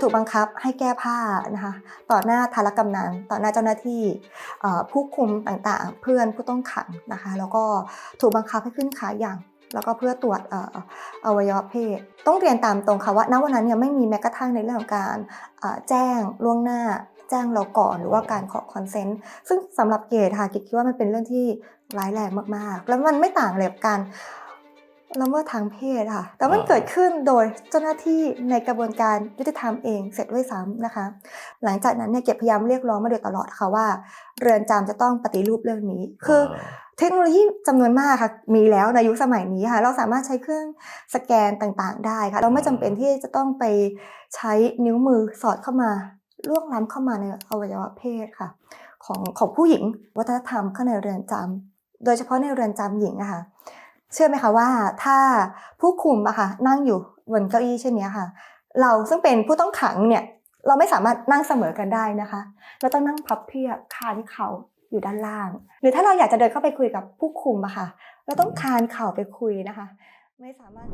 ถูกบังคับให้แก้ผ้านะคะต่อหน้าธารกำนันต่อหน้าเจ้าหน้าที่ผู้คุมต่างๆ เพื่อนผู้ต้องขังนะคะแล้วก็ถูกบังคับให้ขึ้นขาอย่างแล้วก็เพื่อตรวจออวัยวะเพศ ต้องเรียนตามตรงค่ะว่าณวันนั้นเนี่ยไม่มีแม้กระทั่งในเรื่องของการแจ้งล่วงหน้า แจ้งเราก่อนหรือว่าการขอคอนเซนต์ซึ่งสำหรับเกดค่ะกิดคิดว่ามันเป็นเรื่องที่ร้ายแรงมากๆ แล้วมันไม่ต่างเลยกับการ ละเมิดทางเพศค่ะ แต่มันอ่าเกิดขึ้นโดยเจ้าหน้าที่ในกระบวนการยุติธรรมเองเสร็จด้วยซ้ำนะคะ หลังจากนั้นเนี่ยเก็บพยายามเรียกร้องมาโดยตลอดค่ะว่า เรือนจำจะต้องปฏิรูปเรื่องนี้ คืออเทคโนโลยีจำนวนมากค่ะมีแล้วในยุคสมัยนี้ค่ะ เราสามารถใช้เครื่องสแกนต่างๆ ได้ค่ะ เราไม่จำเป็นที่จะต้องไปใช้นิ้วมือสอดเข้ามาล่วงล้ำเข้ามาในอวัยวะเพศค่ะ ของของผู้หญิงวัฒนธรรมข้างในเรือนจำโดยเฉพาะในเรือนจำหญิงอะค่ะ เชื่อไหมคะว่าถ้าผู้คุมอะค่ะนั่งอยู่บนเก้าอี้เช่นนี้ค่ะ เราซึ่งเป็นผู้ต้องขังเนี่ยเราไม่สามารถนั่งเสมอกันได้นะคะ เราต้องนั่งพับเพียบคานเข่าอยู่ด้านล่าง หรือถ้าเราอยากจะเดินเข้าไปคุยกับผู้คุมอะค่ะ เราต้องคานเข่าไปคุยนะคะ ไม่สามารถ